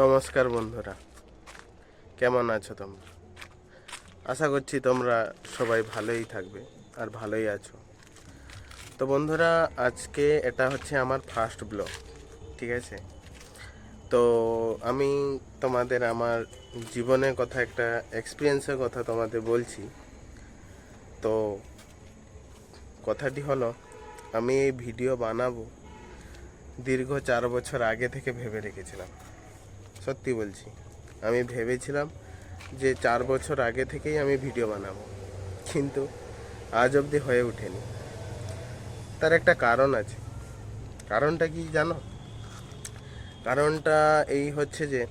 নমস্কার বন্ধুরা। কেমন আছো তোমরা? আশা করছি তোমরা সবাই ভালোই থাকবে আর ভালোই আছো। তো বন্ধুরা, আজকে এটা হচ্ছে আমার ফার্স্ট ব্লগ ঠিক আছে? তো আমি তোমাদের আমার জীবনের কথা, একটা এক্সপিরিয়েন্সের কথা তোমাদের বলছি। তো কথাটি হলো, আমি এই ভিডিও বানাবো দীর্ঘ চার বছর আগে থেকে ভেবে রেখেছিলাম। সত্যি বলছি। আমি ভেবেছিলাম যে চার বছর আগে থেকেই আমি ভিডিও বানাবো। কিন্তু আজ অবধি হয়ে ওঠেনি। তার একটা কারণ আছে। কারণটা কি জানো? কারণটা এই হচ্ছে যে,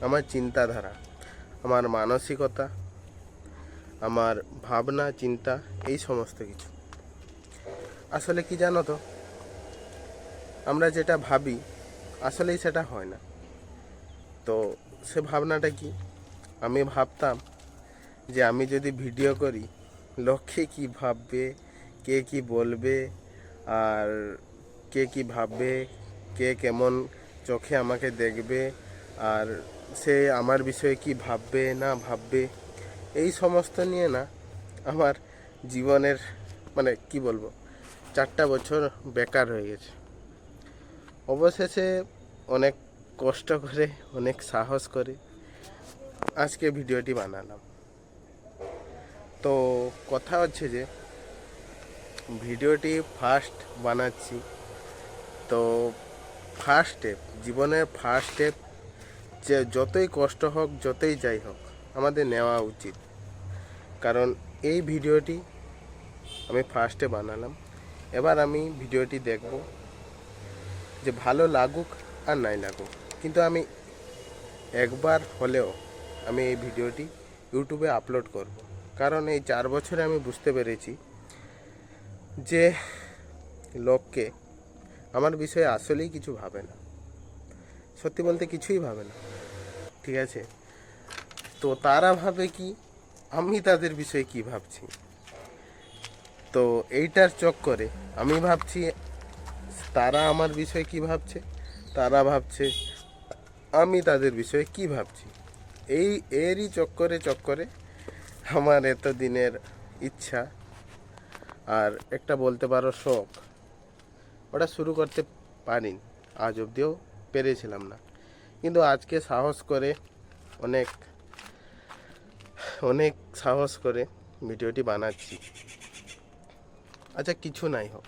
আমার চিন্তাধারা, আমার মানসিকতা, আমার ভাবনা, চিন্তা, এই সমস্ত কিছু। আসলে কি জানো তো? আমরা যেটা ভাবি, আসলেই সেটা হয় না। তো সে ভাবনাটা কি? আমি ভাবতাম যে আমি যদি ভিডিও করি লক্ষ্যে কি ভাববে, কে কি বলবে, আর কে কি ভাববে, কে কেমন চোখে আমাকে দেখবে, আর সে আমার বিষয়ে কি ভাববে, না ভাববে, এই সমস্ত নিয়ে না আমার জীবনের মানে কি বলব, চারটা বছর বেকার হয়ে গেছে। অবশেষে অনেক কষ্ট করে, অনেক সাহস করে আজকে ভিডিওটি বানালাম। তো কথা হচ্ছে যে, ভিডিওটি ফার্স্ট বানাচ্ছি। তো ফার্স্ট স্টেপ জীবনের ফার্স্ট স্টেপ যে যতই কষ্ট হোক, যতই যাই হোক, আমাদের নেওয়া উচিত। কারণ এই ভিডিওটি আমি ফার্স্টে বানালাম। এবার আমি ভিডিওটি দেখব যে ভালো লাগুক আর নাই লাগুক। কিন্তু আমি একবার হলেও আমি এই ভিডিওটি ইউটিউবে আপলোড করব। কারণ এই চার বছরে আমি বুঝতে পেরেছি যে লোককে আমার বিষয়ে আসলেই কিছু ভাবে না। সত্যি বলতে কিছুই ভাবে না। ঠিক আছে? তো তারা ভাবে কি? আমি তাদের বিষয়ে কি ভাবছি? তো এইটার চক্করে আমি ভাবছি, তারা আমার বিষয়ে কি ভাবছে? তারা ভাবছে আমি তাদের বিষয়ে কি ভাবছি? এই, এরই চক্করে চক্করে আমার এত দিনের ইচ্ছা আর একটা বলতে পারো শখ, ওটা শুরু করতে পারিনি। আজ অবধিও পেরেছিলাম না। কিন্তু আজকে সাহস করে অনেক অনেক সাহস করে ভিডিওটি বানাচ্ছি। আচ্ছা কিছু নাই হোক।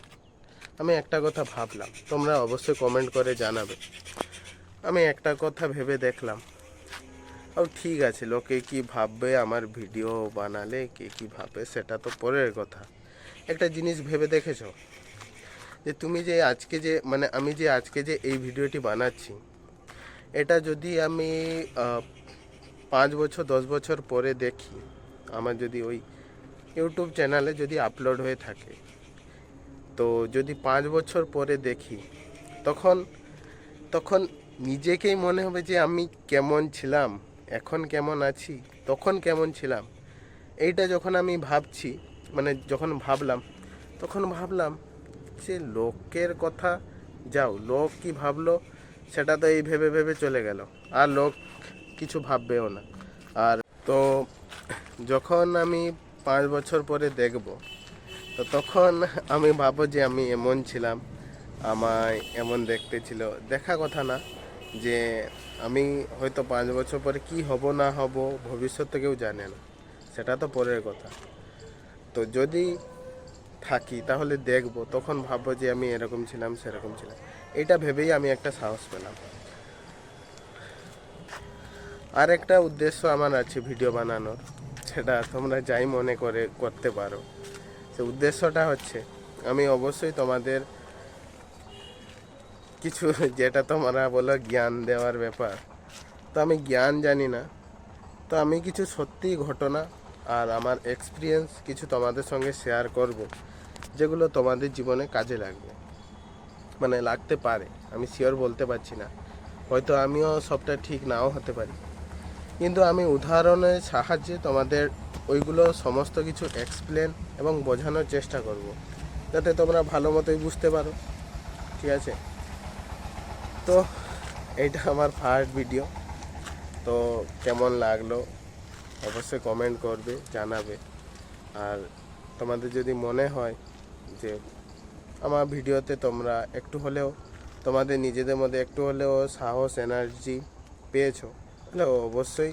আমি একটা কথা ভাবলাম, তোমরা অবশ্যই কমেন্ট করে জানাবে। আমি একটা কথা ভেবে দেখলাম। ও ঠিক আছে, লোকে কি ভাববে আমার ভিডিও বানালে, কে কি ভাববে সেটা তো পরের কথা। একটা জিনিস ভেবে দেখেছ? যে তুমি যে আজকে যে মানে আমি যে আজকে যে এই ভিডিওটি বানাচ্ছি, এটা যদি আমি পাঁচ বছর, দশ বছর পরে দেখি, আমার যদি ওই ইউটিউব চ্যানেলে যদি আপলোড হয়ে থাকে, তো যদি পাঁচ বছর পরে দেখি, তখন তখন নিজেকেই মনে হবে যে আমি কেমন ছিলাম, এখন কেমন আছি, তখন কেমন ছিলাম। এইটা যখন আমি ভাবছি মানে যখন ভাবলাম, তখন ভাবলাম যে লোকের কথা, যাও, লোক কি ভাবলো সেটা তো এই ভেবে ভেবে চলে গেল, আর লোক কিছু ভাববেও না। আর তো যখন আমি পাঁচ বছর পরে দেখব, তো তখন আমি ভাবো যে আমি এমন ছিলাম, আমায় এমন দেখতে ছিল, দেখা কথা না। যে আমি হয়তো পাঁচ বছর পরে কি হব না হব ভবিষ্যৎ তো কেউ জানে না। সেটা তো পরের কথা। তো যদি থাকি তাহলে দেখব, তখন ভাববো যে আমি এরকম ছিলাম, সেরকম ছিলাম। এটা ভেবেই আমি একটা সাহস পেলাম। আর একটা উদ্দেশ্য আমার আছে ভিডিও বানানোর, সেটা তোমরা যাই মনে করে করতে পারো। সে উদ্দেশ্যটা হচ্ছে, আমি অবশ্যই তোমাদের কিছু যেটা তোমরা বলো জ্ঞান দেওয়ার ব্যাপার। তো আমি জ্ঞান জানি না। তো আমি কিছু সত্যি ঘটনা আর আমার এক্সপিরিয়েন্স কিছু তোমাদের সঙ্গে শেয়ার করব, যেগুলো তোমাদের জীবনে কাজে লাগবে। মানে লাগতে পারে, আমি শিওর বলতে পারছি না। হয়তো আমিও সবটা ঠিক নাও হতে পারি। কিন্তু আমি উদাহরণের সাহায্যে তোমাদের ওইগুলো সমস্ত কিছু এক্সপ্লেন এবং বোঝানোর চেষ্টা করব, যাতে তোমরা ভালো মতোই বুঝতে পারো। ঠিক আছে? তো এইটা আমার ফার্স্ট ভিডিও তো কেমন লাগল? অবশ্যই কমেন্ট করবে, জানাবে। আর তোমাদের যদি মনে হয় যে আমার ভিডিওতে তোমরা একটু হলেও, তোমাদের নিজেদের মধ্যে একটু হলেও সাহস এনার্জি পেয়েছ, তাহলে অবশ্যই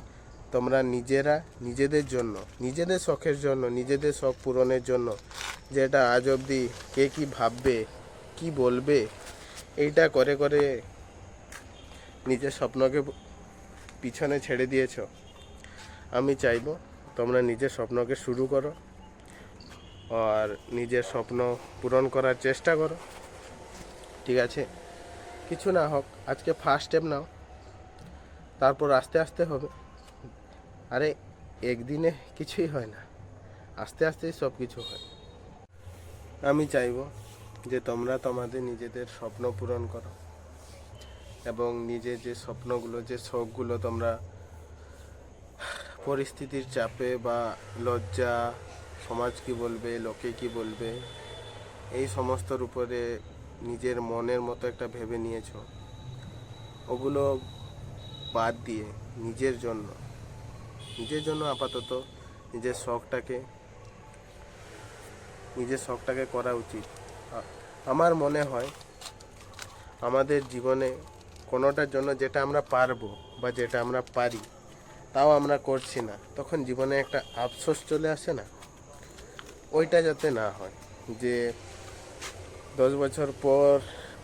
তোমরা নিজেরা, নিজেদের জন্য, নিজেদের শখের জন্য, নিজেদের শখ পূরণের জন্য, যেটা আজ অবধি কে কী ভাববে, কি বলবে, এইটা করে করে নিজের স্বপ্নকে পিছনে ছেড়ে দিয়েছ। আমি চাইব তোমরা নিজের স্বপ্নকে শুরু করো আর নিজের স্বপ্ন পূরণ করার চেষ্টা করো। ঠিক আছে? কিছু না হোক, আজকে ফার্স্ট স্টেপ নাও। তারপর আস্তে আস্তে হবে। আরে, একদিনে কিছুই হয় না। আস্তে আস্তেই সব কিছু হয়। আমি চাইব যে তোমরা তোমাদের নিজেদের স্বপ্ন পূরণ করো। এবং নিজের যে স্বপ্নগুলো, যে শখগুলো তোমরা পরিস্থিতির চাপে বা লজ্জা, সমাজ কি বলবে, লোকে কি বলবে, এই সমস্তর উপরে নিজের মনের মতো একটা ভেবে নিয়েছ। ওগুলো বাদ দিয়ে নিজের জন্য নিজের জন্য আপাতত নিজের শখটাকে নিজের শখটাকে করা উচিত। আমার মনে হয় আমাদের জীবনে কোনোটার জন্য যেটা আমরা পারব বা যেটা আমরা পারি, তাও আমরা করছি না। তখন জীবনে একটা আফসোস চলে আসে না? ওইটা যাতে না হয়, যে দশ বছর পর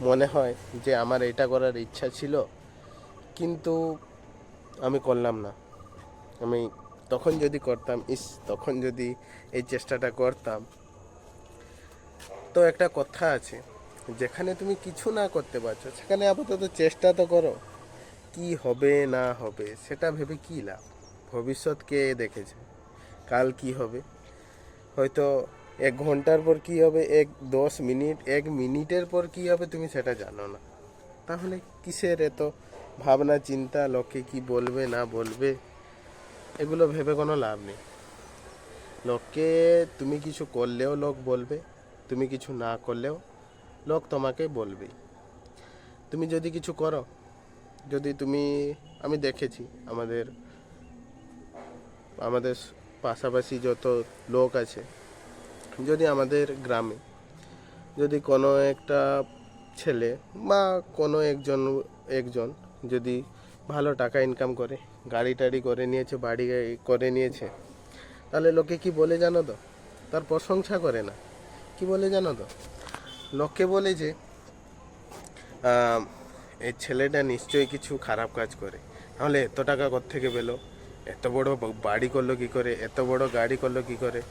মনে হয় যে আমার এটা করার ইচ্ছা ছিল, কিন্তু আমি করলাম না। আমি তখন যদি করতাম, ইস, তখন যদি এই চেষ্টাটা করতাম। তো একটা কথা আছে যেখানে তুমি কিছু না করতে পারছ, সেখানে আপাতত চেষ্টা তো করো। কি হবে, না হবে, সেটা ভেবে কি লাভ? ভবিষ্যৎ কে দেখেছে? কাল কি হবে? হয়তো এক ঘণ্টার পর কি হবে, এক দশ মিনিট, এক মিনিটের পর কি হবে তুমি সেটা জানো না। তাহলে কিসের এত ভাবনা, চিন্তা, লোকে কি বলবে, না বলবে? এগুলো ভেবে কোনো লাভ নেই। লোককে তুমি কিছু করলেও লোক বলবে, তুমি কিছু না করলেও লোক তোমাকে বলবেই তুমি যদি কিছু করো, যদি তুমি, আমি দেখেছি আমাদের আমাদের পাশাপাশি যত লোক আছে, যদি আমাদের গ্রামে যদি কোনো একটা ছেলে বা কোনো একজন একজন যদি ভালো টাকা ইনকাম করে, গাড়ি টাড়ি করে নিয়েছে, বাড়ি করে নিয়েছে, তাহলে লোকে কি বলে জানো তো? তার প্রশংসা করে না। কি বলে জানো তো? লোকে বলে যে এই ছেলেটা নিশ্চয়ই কিছু খারাপ কাজ করে। তাহলে এত টাকা থেকে পেল? এত বড় বাড়ি করল কি করে? এত বড় গাড়ি করল কি করে?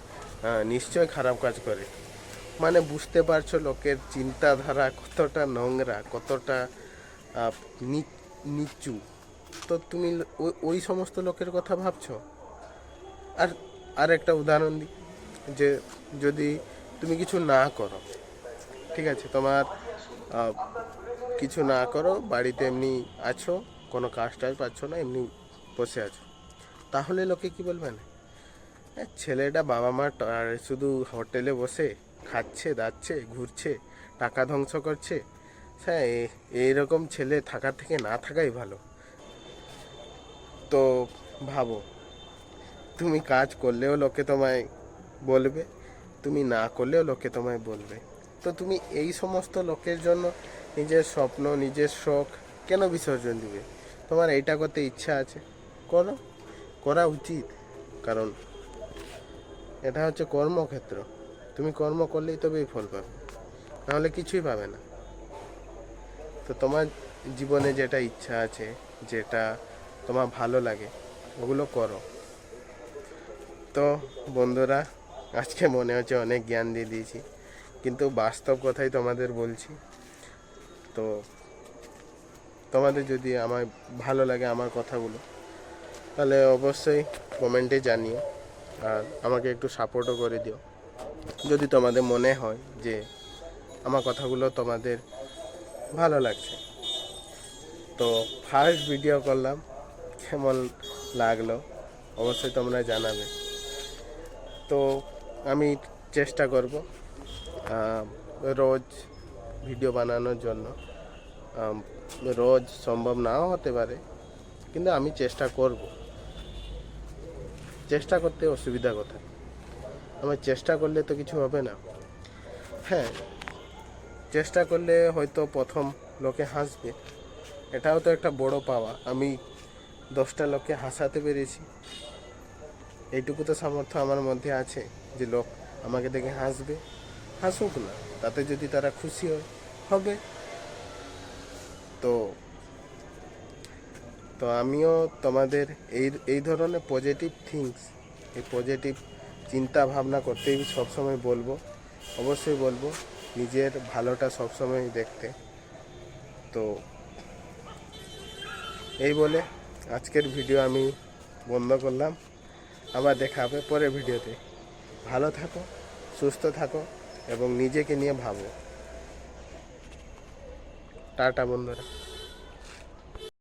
হ্যাঁ নিশ্চয়ই খারাপ কাজ করে। মানে বুঝতে পারছ লোকের চিন্তাধারা কতটা নোংরা, কতটা নিচু। তো তুমি ওই সমস্ত লোকের কথা ভাবছ? আর আর একটা উদাহরণ দিই যে যদি তুমি কিছু না করো ঠিক আছে, তোমার কিছু না করো, বাড়িতে এমনি আছো, কোনো কাজ টাজ পাচ্ছ না, এমনি বসে আছো। তাহলে লোকে কি বলবে না ছেলেটা বাবা মা শুধু হোটেলে বসে, খাচ্ছে, দাচ্ছে, ঘুরছে, টাকা ধ্বংস করছে হ্যাঁ এইরকম ছেলে থাকার থেকে না থাকাই ভালো। তো ভাবো, তুমি কাজ করলেও লোকে তোমায় বলবে, তুমি না করলেও লোকে তোমায় বলবে। তো তুমি এই সমস্ত লোকের জন্য নিজের স্বপ্ন, নিজের শখ কেন বিসর্জন দিবে? তোমার এটা করতে ইচ্ছা আছে? করো। করা উচিত। কারণ এটা হচ্ছে কর্মক্ষেত্র। তুমি কর্ম করলেই তবেই ফল পাবে। নাহলে কিছুই পাবে না। তো তোমার জীবনে যেটা ইচ্ছা আছে, যেটা তোমার ভালো লাগে, ওগুলো করো। তো বন্ধুরা, আজকে মনে হচ্ছে অনেক জ্ঞান দিয়ে দিয়েছি। কিন্তু বাস্তব কথাই তোমাদের বলছি। তো তোমাদের যদি আমার ভালো লাগে আমার কথাগুলো, তাহলে অবশ্যই কমেন্টে জানিও আর আমাকে একটু সাপোর্টও করে দিও। যদি তোমাদের মনে হয় যে আমার কথাগুলো তোমাদের ভালো লাগছে। তো ফার্স্ট ভিডিও করলাম, কেমন লাগল অবশ্যই তোমরা জানাবে। তো আমি চেষ্টা করব রোজ ভিডিও বানানোর জন্য। রোজ সম্ভব নাও হতে পারে, কিন্তু আমি চেষ্টা করব। চেষ্টা করতে অসুবিধা কোথায়? আমার চেষ্টা করলে তো কিছু হবে না। হ্যাঁ চেষ্টা করলে হয়তো প্রথম লোকে হাসবে। এটাও তো একটা বড় পাওয়া। আমি দশটা লোককে হাসাতে পেরেছি। এইটুকু তো সামর্থ্য আমার মধ্যে আছে যে লোক আমাকে দেখে হাসবে। হাসুক না, তাতে যদি তারা খুশি হয়, হবে। তো তো আমিও তোমাদের এই এই ধরনের পজিটিভ থিংস এই পজিটিভ চিন্তা ভাবনা করতেই সবসময় বলব, অবশ্যই বলব, নিজের ভালোটা সবসময় দেখতে। তো, এই বলে আজকের ভিডিও আমি বন্ধ করলাম। আবার দেখা হবে পরের ভিডিওতে ভালো থাকো, সুস্থ থাকো। এবং নিজেকে নিয়ে ভাবো। টাটা বন্ধুরা।